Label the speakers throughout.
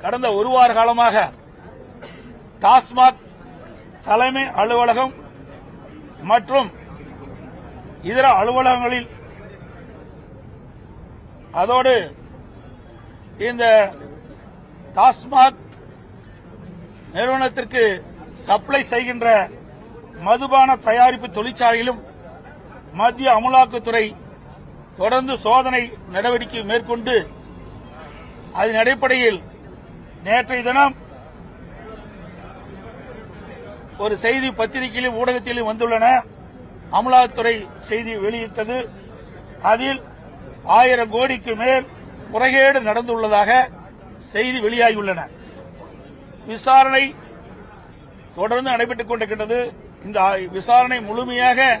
Speaker 1: கடந்த ஒரு வார காலமாக டாஸ்மாக் தலைமை அலுவலகம் மற்றும் இதர அலுவலகங்களில் அதோடு இந்த டாஸ்மாக் நிறுவனத்திற்கு சப்ளை செய்கின்ற மதுபான தயாரிப்பு தொழிற்சாலையிலும் மத்திய அமலாக்கத்துறை தொடர்ந்து சோதனை நடவடிக்கை மேற்கொண்டு அதன் அடிப்படையில் நேற்றைய தினம் ஒரு செய்தி பத்திரிகையிலும் ஊடகத்திலும் வந்துள்ளன. அமலாத்துறை செய்தி வெளியிட்டது. அதில் ஆயிரம் கோடிக்கு மேல் முறைகேடு நடந்துள்ளதாக செய்தி வெளியாகியுள்ளன. விசாரணை தொடர்ந்து நடைபெற்றுக் கொண்டிருக்கின்றது. இந்த விசாரணை முழுமையாக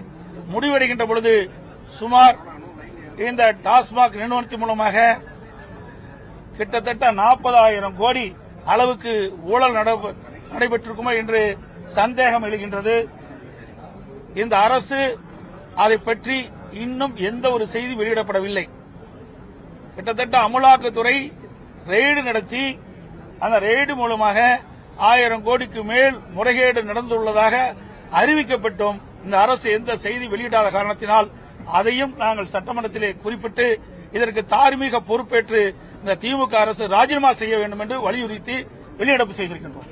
Speaker 1: முடிவடைகின்ற பொழுது சுமார் இந்த டாஸ்மாக் நிறுவனத்தின் மூலமாக கிட்டத்தட்ட நாற்பதாயிரம் கோடி அளவுக்கு ஊழல் நடைபெ- நடைபெற்றிருக்குமோ என்று சந்தேகம் எழுகின்றது. இந்த அரசு அதை பற்றி இன்னும் எந்த ஒரு செய்தி வெளியிடப்படவில்லை. கிட்டத்தட்ட அமலாக்கத்துறை ரெய்டு நடத்தி அந்த ரெய்டு மூலமாக ஆயிரம் கோடிக்கு மேல் முறைகேடு நடந்துள்ளதாக அறிவிக்கப்பட்டும் இந்த அரசு எந்த செய்தி வெளியிடாத காரணத்தினால் அதையும் நாங்கள் சட்டமன்றத்திலே குறிப்பிட்டு இதற்கு தார்மீக பொறுப்பேற்று இந்த திமுக அரசு ராஜினாமா செய்ய வேண்டும் என்று வலியுறுத்தி வெளிநடப்பு செய்திருக்கின்றோம்.